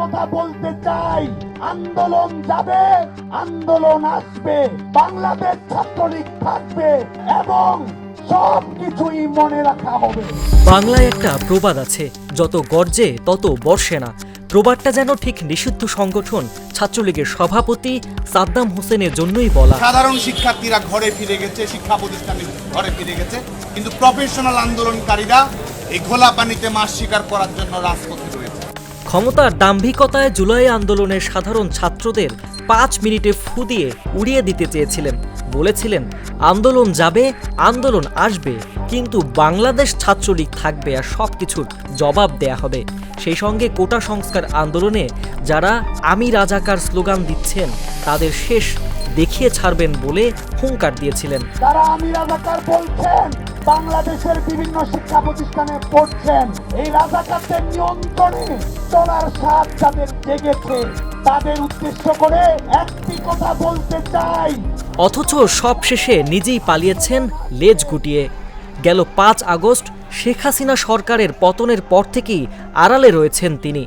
কথা বলতে চাই। আন্দোলন যাবে আন্দোলন আসবে বাংলাদেশ ছাত্রলীগ থাকবে এবং সব কিছুই মনে রাখা হবে। বাংলায় একটা প্রবাদ আছে যত গর্জে তত বর্ষে না। প্রবাদটা যেন ঠিক নিষিদ্ধ সংগঠন ছাত্রলীগের সভাপতি সাদ্দাম হোসেনের জন্যই বলা। সাধারণ শিক্ষার্থীরা ঘরে ফিরে গেছে শিক্ষা প্রতিষ্ঠানে ঘরে ফিরে গেছে কিন্তু প্রফেশনাল আন্দোলনকারীরা এই ঘোলা পানিতে মাছ শিকার করার জন্য রাজপথে ক্ষমতার দাম্ভিকতায় জুলাই আন্দোলনের সাধারণ ছাত্রদের পাঁচ মিনিটে ফু দিয়ে উড়িয়ে দিতে চেয়েছিলেন। বলেছিলেন, আন্দোলন যাবে, আন্দোলন আসবে, কিন্তু বাংলাদেশ ছাত্রলীগ থাকবে আর সব কিছুর জবাব দেয়া হবে। সেই সঙ্গে কোটা সংস্কার আন্দোলনে যারা আমি রাজাকার স্লোগান দিচ্ছেন, তাদের শেষ দেখিয়ে ছাড়বেন বলে হুঙ্কার দিয়েছিলেন। তারা আমি রাজাকার বলছেন। বাংলাদেশের বিভিন্ন শিক্ষা প্রতিষ্ঠানে পড়ছেন। এই রাজাকারদের নিয়ন্ত্রণে চলার স্বাদ যাদের জেগেছে, তাদের উদ্দেশ্য করে একটি কথা বলতে চাই। অথচ সব শেষে নিজেই পালিয়েছেন লেজ গুটিয়ে। গেল পাঁচ আগস্ট, শেখ হাসিনা সরকারের পতনের পর থেকেই আড়ালে রয়েছেন তিনি।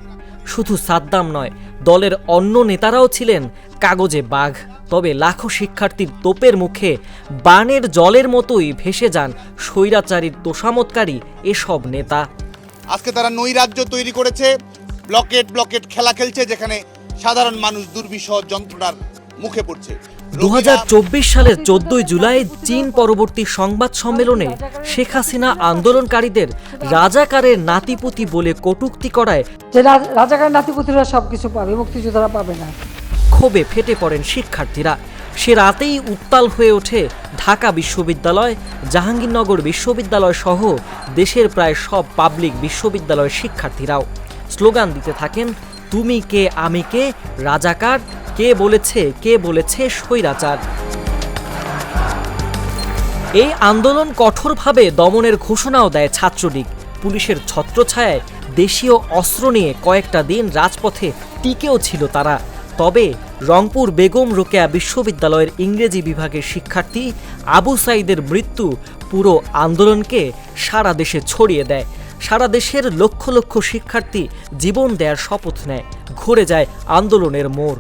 শুধু সাদ্দাম নয় দলের অন্য নেতারাও ছিলেন কাগজে বাঘ। তবে লাখো শিক্ষার্থীর তোপের মুখে বানের জলের মতোই ভেসে যান স্বৈরাচারীর তোষামতকারী এসব নেতা। আজকে তারা নৈরাজ্য তৈরি করেছে। ব্লকেট ব্লকেট খেলা খেলছে যেখানে সাধারণ মানুষ দুর্বিষহ যন্ত্রণার মুখে পড়ছে। দু হাজার চব্বিশ সালের চোদ্দই জুলাই চীন পরবর্তী সংবাদ সম্মেলনে শেখ হাসিনা আন্দোলনকারীদের রাজাকারের নাতিপুতি বলে কটুক্তি করায় যে রাজ- রাজাকার নাতিপুতিরা সব কিছু পাবে মুক্তিযোদ্ধারা পাবে না। ক্ষোভে ফেটে পড়েন শিক্ষার্থীরা। সে রাতেই উত্তাল হয়ে ওঠে ঢাকা বিশ্ববিদ্যালয় জাহাঙ্গীরনগর বিশ্ববিদ্যালয় সহ দেশের প্রায় সব পাবলিক বিশ্ববিদ্যালয়ের শিক্ষার্থীরাও। স্লোগান দিতে থাকেন তুমি কে আমি কে? রাজাকার কে বলেছে কে বলেছে স্বৈরাচার? এই আন্দোলন কঠোরভাবে দমনের ঘোষণাও দেয় ছাত্রলীগ। পুলিশের ছত্রছায়ায় দেশীয় অস্ত্র নিয়ে কয়েকটা দিন রাজপথে টিকেও ছিল তারা। তবে রংপুর বেগম রোকেয়া বিশ্ববিদ্যালয়ের ইংরেজি বিভাগের শিক্ষার্থী আবু সাইদের মৃত্যু পুরো আন্দোলনকে সারা দেশে ছড়িয়ে দেয়। সারা দেশের লক্ষ লক্ষ শিক্ষার্থী জীবন দেয়ার শপথ নেয়। ঘুরে যায় আন্দোলনের মোড়।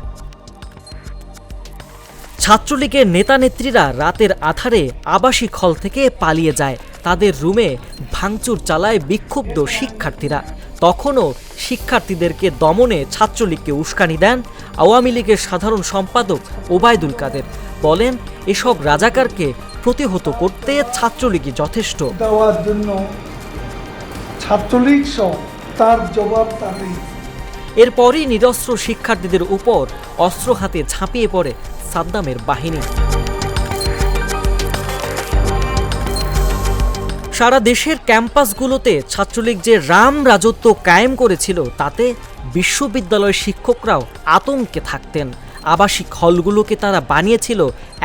ছাত্রলীগের নেতা নেত্রীরা রাতের আধারে আবাসিক হল থেকে পালিয়ে যায়। তাদের রুমে ভাঙচুর চালায় বিক্ষুব্ধ শিক্ষার্থীরা। তখনও শিক্ষার্থীদেরকে দমনে ছাত্রলীগকে উস্কানি দেন আওয়ামী লীগের সাধারণ সম্পাদক ওবায়দুল কাদের। বলেন, এসব রাজাকারকে প্রতিহত করতে ছাত্রলীগই যথেষ্ট। দেওয়ার জন্য ছাত্রলীগ সহ তার জবাব তারই এরপরই নিরস্ত্র শিক্ষার্থীদের উপর অস্ত্র হাতে ঝাঁপিয়ে পড়ে সাদ্দামের বাহিনী। সারা দেশের ক্যাম্পাসগুলোতে ছাত্রলীগ যে রাম রাজত্ব কায়েম করেছিল, তাতে বিশ্ববিদ্যালয়ের শিক্ষকরাও আতঙ্কে থাকতেন। আবাসিক হলগুলোকে তারা বানিয়েছিল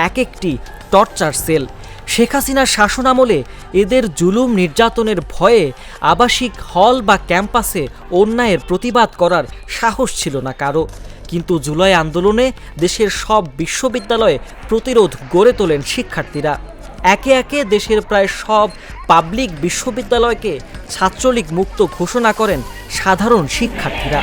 এক একটি টর্চার সেল। শেখ হাসিনার শাসনামলে এদের জুলুম নির্যাতনের ভয়ে আবাসিক হল বা ক্যাম্পাসে অন্যায়ের প্রতিবাদ করার সাহস ছিল না কারও। কিন্তু জুলাই আন্দোলনে দেশের সব বিশ্ববিদ্যালয়ে প্রতিরোধ গড়ে তোলেন শিক্ষার্থীরা। একে একে দেশের প্রায় সব পাবলিক বিশ্ববিদ্যালয়কে ছাত্রলীগ মুক্ত ঘোষণা করেন সাধারণ শিক্ষার্থীরা।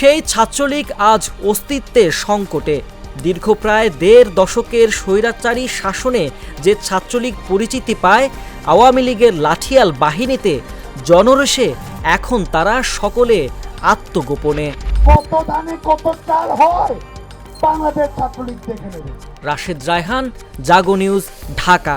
সেই ছাত্রলীগ আজ অস্তিত্বের সংকটে। দীর্ঘ প্রায় দেড় দশকের স্বৈরাচারী শাসনে যে ছাত্রলীগ পরিচিতি পায় আওয়ামী লীগের লাঠিয়াল বাহিনীতে জনরসে এখন তারা সকলে আত্মগোপনে। কত ধানে কত চাল হয় বাংলাদেশ ছাত্রলীগ দেখে নেবে। রাশেদ রায়হান জাগো নিউজ ঢাকা।